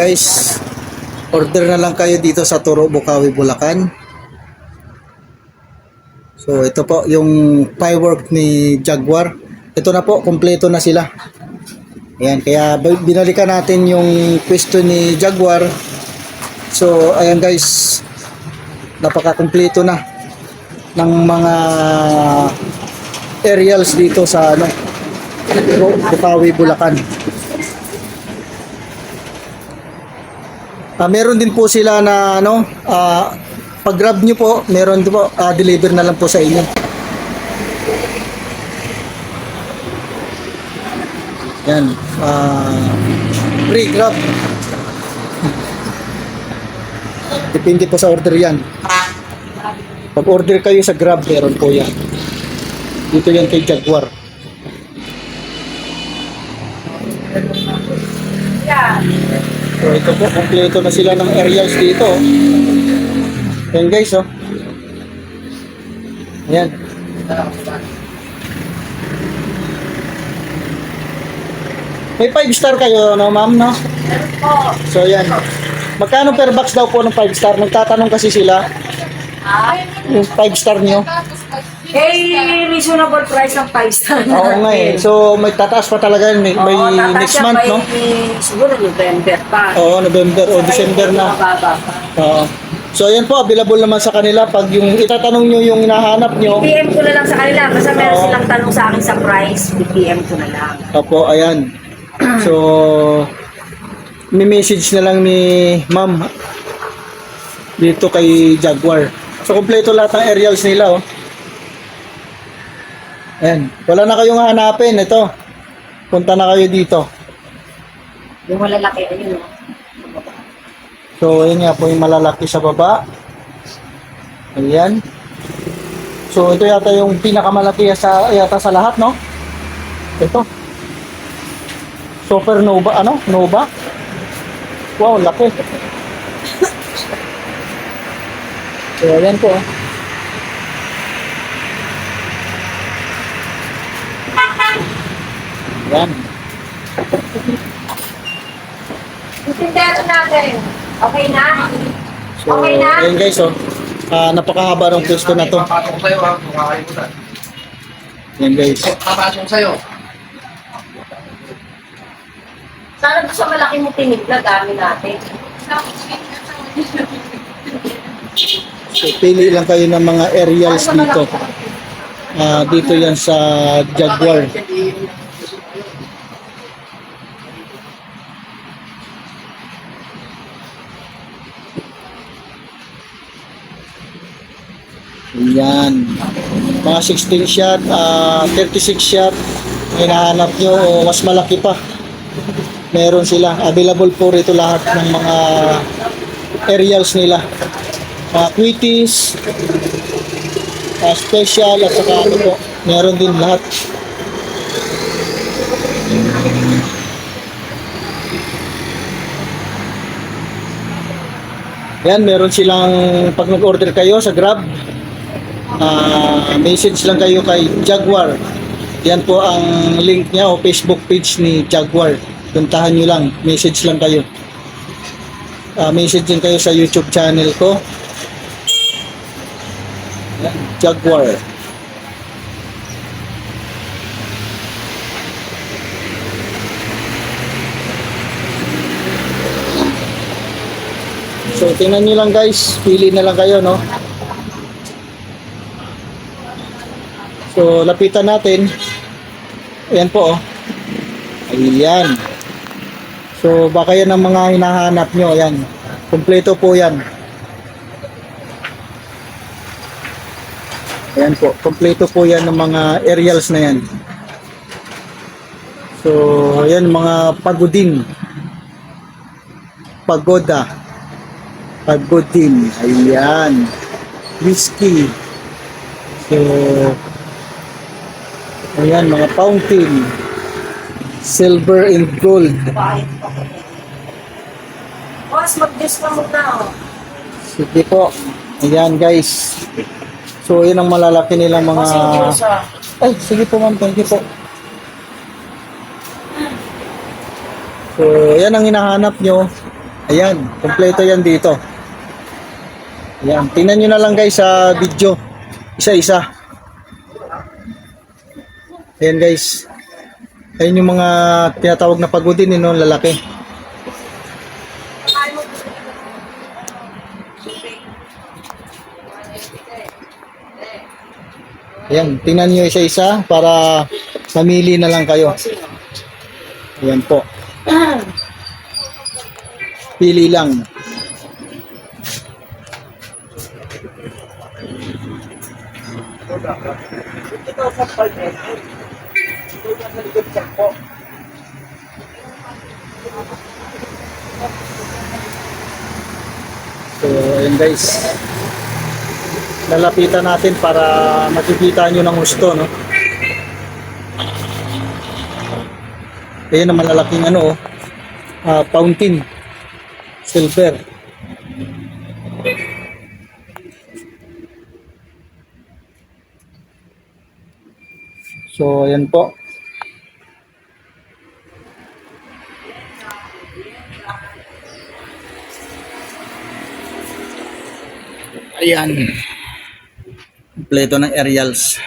Guys, order na lang kayo dito sa Turo Bukawi, Bulacan. So ito po yung firework ni Jaguar. Ito na po, kompleto na sila. Ayan, kaya binalikan natin yung pwesto ni Jaguar. So ayan guys, napaka-kompleto na ng mga aerials dito sa ano, Bukawi, Bulacan. Ah, meron din po sila na ano, ah, pag grab nyo po, meron din po, ah, deliver na lang po sa inyo. Yan, ah, free grab. Depende po sa order yan. Pag order kayo sa grab, meron po yan. Dito yan kay Jaguar. So ito po, kompleto na sila ng aerials dito. Yan guys, oh. Ayan. May 5 star kayo, no ma'am, no? So yan. Magkano per box daw po ng 5 star? Nagtatanong kasi sila. Yung 5 star nyo. Eh, reasonable price ng 5 star na. Oo nga eh. So may tataas pa talaga yun. May, may Oo, tataas next siya month, by, no? Siguro November pa. Oo, November o December na. Mababa pa. Oo. So ayan po, available naman sa kanila pag yung itatanong nyo yung hinahanap nyo. PM ko na lang sa kanila. Basta meron Oo. silang tanong sa akin sa price, PM ko na lang. Opo, ayan. So, may message na lang ni ma'am dito kay Jaguar. So, kompleto lahat ng aerials nila, oh. Ayan. Wala na kayong hanapin. Ito. Punta na kayo dito. Yung malalaki, ayun. oh. So, ayan nga po yung malalaki sa baba. Ayan. So, ito yata yung pinakamalaki sa, yata sa lahat, no? Ito. Supernova, ano? Nova? Wow, laki. so, ayan po. Ayan. Tindero natin. Okay na? So, Okay na? ayan guys, oh. Ah, napakahaba ng pwesto na to. Papasok sa'yo ha, kung kakalimutan. Ayan guys. Papasok sa'yo. Sana sa malaki mo tinipla, dami natin. So, pili lang kayo ng mga aerials dito. Ah, dito yan sa Jaguar. Yan. Mga 16 shot, ah, 36 shot, hinahanap nyo o mas malaki pa. Meron sila. Available po rito lahat ng mga aerials nila. Mga quitties, ah, special at saka ano po, meron din lahat. Yan, meron silang pag nag-order kayo sa Grab, ah, message lang kayo kay Jaguar. Yan po ang link niya o Facebook page ni Jaguar. Puntahan nyo lang, message lang kayo. Ah, message din kayo sa YouTube channel ko. Yan, Jaguar. So, tingnan nyo lang guys. Pili na lang kayo, no? So, lapitan natin. Ayan po, oh. Ayan. So, baka yan ang mga hinahanap nyo. Ayan. Kompleto po yan. Ayan po. Kompleto po yan ng mga aerials na yan. So, ayan mga pagodin. Pagoda. Pagodin. Ayan. Whiskey. So, ayan mga fountain. Silver and gold. Boss, mag-juice ka muna, oh. Sige po. Ayan guys. So, yun ang malalaki nilang mga... Ay, sige po ma'am. Thank you po. So, yan ang hinahanap nyo. Ayan, kompleto yan dito. Ayan, tingnan nyo na lang guys sa video. Isa-isa. Ayan guys. Ayan yung mga tinatawag na pagodin, yun, no, lalaki. Ayan, tingnan nyo isa-isa para mamili na lang kayo. Ayan po. Pili lang. So, ayun guys. Lalapitan natin para makikita nyo ng gusto, no? Ayan ang malalaking ano, ah, fountain. Silver. So, ayan po. Ayan. Kompleto ng aerials.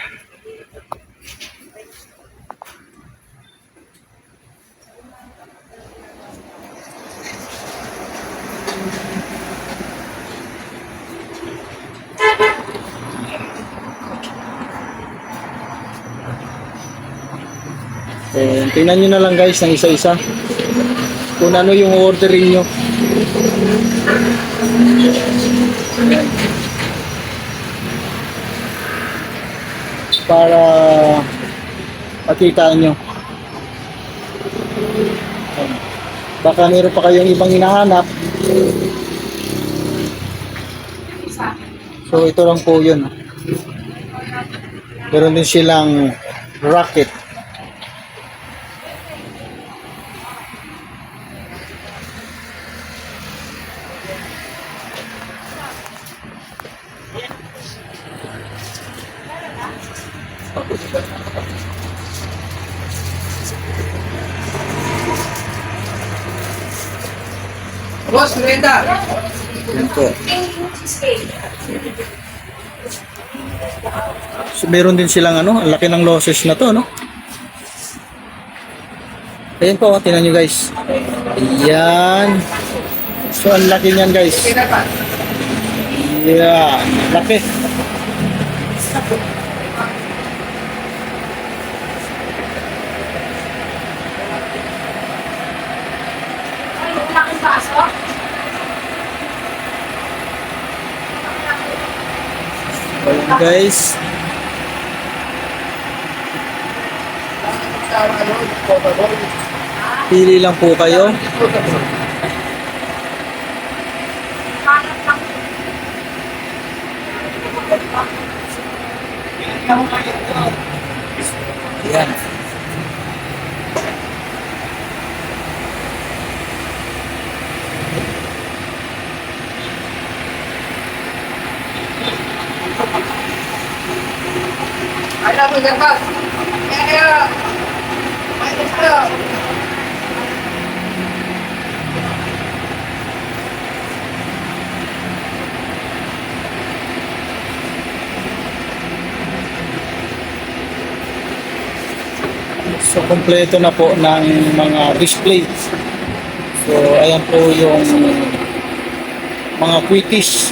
Eh, tingnan nyo na lang guys ng isa-isa. Kung ano yung ordering nyo. Para makita nyo. Baka meron pa kayong ibang hinahanap. So ito lang po yun. Meron din silang rocket. Boss, Miranda! Yan po. So, meron din silang ano, ang laki ng losses na to, no? Ayan po, tinan nyo guys. Ayan. So, ang laki niyan guys. Yeah, laki. Ay, yung laking baso. Ayan guys. Pili lang po kayo. Ayan. Ay, na, Miranda! Kaya, Ay, na, So, kompleto na po ng mga display. So, ayan po yung mga quickies.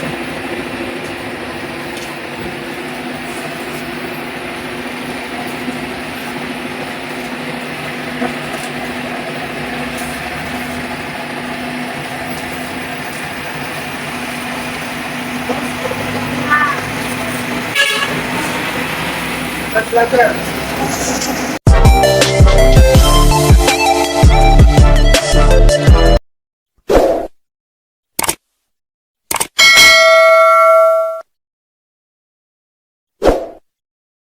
Let's go.